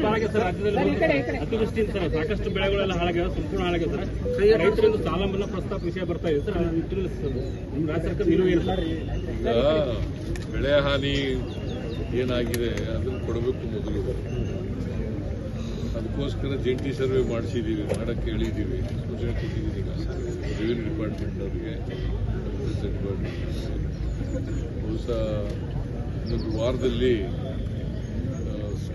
ಅತಿವೃಷ್ಟಿ ರಾಜ್ಯದಲ್ಲಿ ಅತಿವೃಷ್ಟಿಯಿಂದ ಸರ್ ಸಾಕಷ್ಟು ಬೆಳೆಗಳೆಲ್ಲ ಹಾಳಾಗ್ಯಾವ ಸಂಪೂರ್ಣ ಹಾಳಾಗ್ಯಾವ ಸರ್. ರೈತರಿಂದ ಸಾಲ ಮನ್ನಾ ಪ್ರಸ್ತಾಪ ವಿಷಯ ಬರ್ತಾ ಇದೆ ಸರ್ ನಿಮ್ಮ ರಾಜ್ಯ ಸರ್ಕಾರ ನಿಲುವು ಏನು ಸರ್? ಬೆಳೆ ಹಾನಿ ಏನಾಗಿದೆ ಅದನ್ನು ಕೊಡಬೇಕು ಮೊದಲು ಅದಕ್ಕೋಸ್ಕರ ಜಂಟಿ ಸರ್ವೆ ಮಾಡಿಸಿದ್ದೀವಿ ಮಾಡಕ್ಕೆ ಹೇಳಿದ್ದೀವಿ ಸೂಚನೆ ಕೊಟ್ಟಿದ್ದೀವಿ ರೆವಿನ್ಯೂ ಡಿಪಾರ್ಟ್ಮೆಂಟ್ ಅವರಿಗೆ ಡಿಪಾರ್ಟ್ಮೆಂಟ್ ಬಹುಶಃ ಇನ್ನೊಂದು ವಾರದಲ್ಲಿ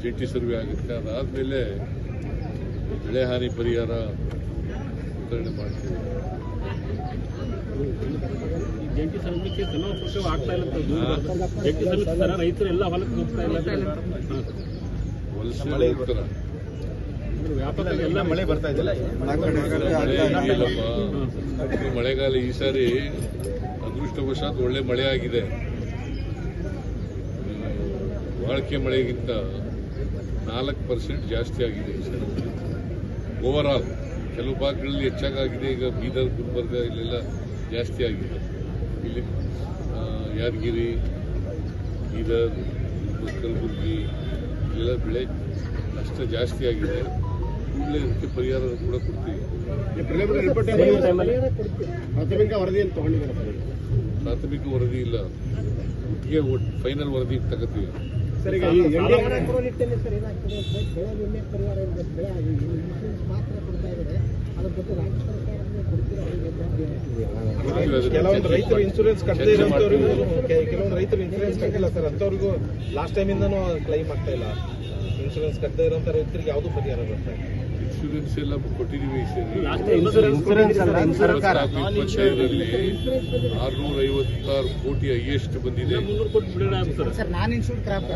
ಜಂಟಿ ಸರ್ವೆ ಆಗುತ್ತೆ. ಅದಾದಮೇಲೆ ಬೆಳೆ ಹಾನಿ ಪರಿಹಾರ ವಿತರಣೆ ಮಾಡ್ತೀವಿ. ಜಂಟಿ ಸಲ್ಲಿಕೆ ಸಮರ್ಪಕ ಆಗ್ತಾ ಇಲ್ಲ ಅಂತ ದೂರು ಬರ್ತದೆ. ಜಂಟಿ ಸಲ್ಲಿಕೆ ಸರ್ ರೈತರು ಎಲ್ಲ ಹೊಲಕ್ಕೆ ಹೋಗ್ತಾ ಇಲ್ಲ ಅಂತ ಹಾಂ ಸರ್. ವಲಸೆ ಹೋಗ್ತಾರೆ ವ್ಯಾಪಕ ಎಲ್ಲ ಮಳೆ ಬರ್ತಾ ಇದೆಯಲ್ಲ? ಮಳೆಗಾಲ ಈ ಸಾರಿ ಅದೃಷ್ಟವಶಾತ್ ಒಳ್ಳೆ ಮಳೆ ಆಗಿದೆ. ಬಾಳಿಕೆ ಮಳೆಗಿಂತ ನಾಲ್ಕು ಪರ್ಸೆಂಟ್ ಜಾಸ್ತಿ ಆಗಿದೆ ಓವರ್ ಆಲ್ ಕೆಲವು ಭಾಗಗಳಲ್ಲಿ ಹೆಚ್ಚಾಗಿದೆ ಈಗ ಬೀದರ್ ಗುಲ್ಬರ್ಗ ಇಲ್ಲೆಲ್ಲ ಜಾಸ್ತಿ ಆಗಿದೆ. ಇಲ್ಲಿ ಯಾದಗಿರಿ ಬೀದರ್ ಕಲಬುರ್ಗಿ ಇಲ್ಲೆಲ್ಲ ಬೆಳೆ ನಷ್ಟ ಜಾಸ್ತಿ ಆಗಿದೆ. ಕೂಡಲೇ ಇದಕ್ಕೆ ಪರಿಹಾರ ಕೂಡ ಕೊಡ್ತೀವಿ. ಪ್ರಾಥಮಿಕ ವರದಿ ಇಲ್ಲ. ಒಟ್ಟಿಗೆ ಫೈನಲ್ ವರದಿ ತಗೋತೀವಿ. ಸರ್ ಈಗ ಈ ಎನ್ಡಿ- ಕೊಡೋ ನಿಟ್ಟಿನಲ್ಲಿ ಸರ್ ಏನಾಗ್ತದೆ ಬೆಳೆ ವಿಮೆ ಪರಿಹಾರ ಬೆಳೆ ಇನ್ಶೂರೆನ್ಸ್ ಮಾತ್ರ ಕೊಡ್ತಾ ಇದ್ದಾರೆ. ಅದ್ರ ಜೊತೆ ರಾಜ್ಯ ಅವರಿಗೆ ಕೆಲವೊಂದು ರೈತರು ಇನ್ಸೂರೆನ್ಸ್ ಕಟ್ಟದೇ ಇರೋಂಥವ್ರಿಗೂ ಕೆಲವೊಂದು ರೈತರು ಇನ್ಸೂರೆನ್ಸ್ ಕಟ್ಟಿಲ್ಲ ಸರ್ ಅಂಥವ್ರಿಗೂ ಲಾಸ್ಟ್ ಟೈಮಿಂದನೂ ಕ್ಲೈಮ್ ಆಗ್ತಾ ಇಲ್ಲ. ಇನ್ಸೂರೆನ್ಸ್ ಕಟ್ಟದೇ ಇರೋಂಥ ರೈತರಿಗೆ ಯಾವುದು ಪರಿಹಾರ ಬರ್ತಾ ಇಲ್ಲ ಇನ್ಶೂರೆನ್ಸ್ ಎಲ್ಲ ಕೊಟ್ಟಿದ್ದೀವಿ ಆರ್ನೂರ ಐವತ್ತಾರು ಕೋಟಿ ಹೈಯೆಸ್ಟ್ ಬಂದಿದೆ. ಮುನ್ನೂರು ಕೋಟಿ ಬಿಡುಗಡೆ sir sir non insured crop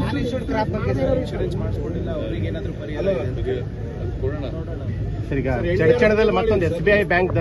non insured crop ಬಗ್ಗೆ ಸರ್ ಇನ್ಶೂರೆನ್ಸ್ ಮಾಡಿಸ್ಕೊಂಡಿಲ್ಲ. ಅವರಿಗೆ ಏನಾದರೂ ಪರಿಹಾರ ಅದು ಕೊಡೋಣ ಸರ್ ಈಗ ಚಡಚಣದಲ್ಲಿ ಮತ್ತೊಂದು ಎಸ್ ಬಿ ಐ ಬ್ಯಾಂಕ್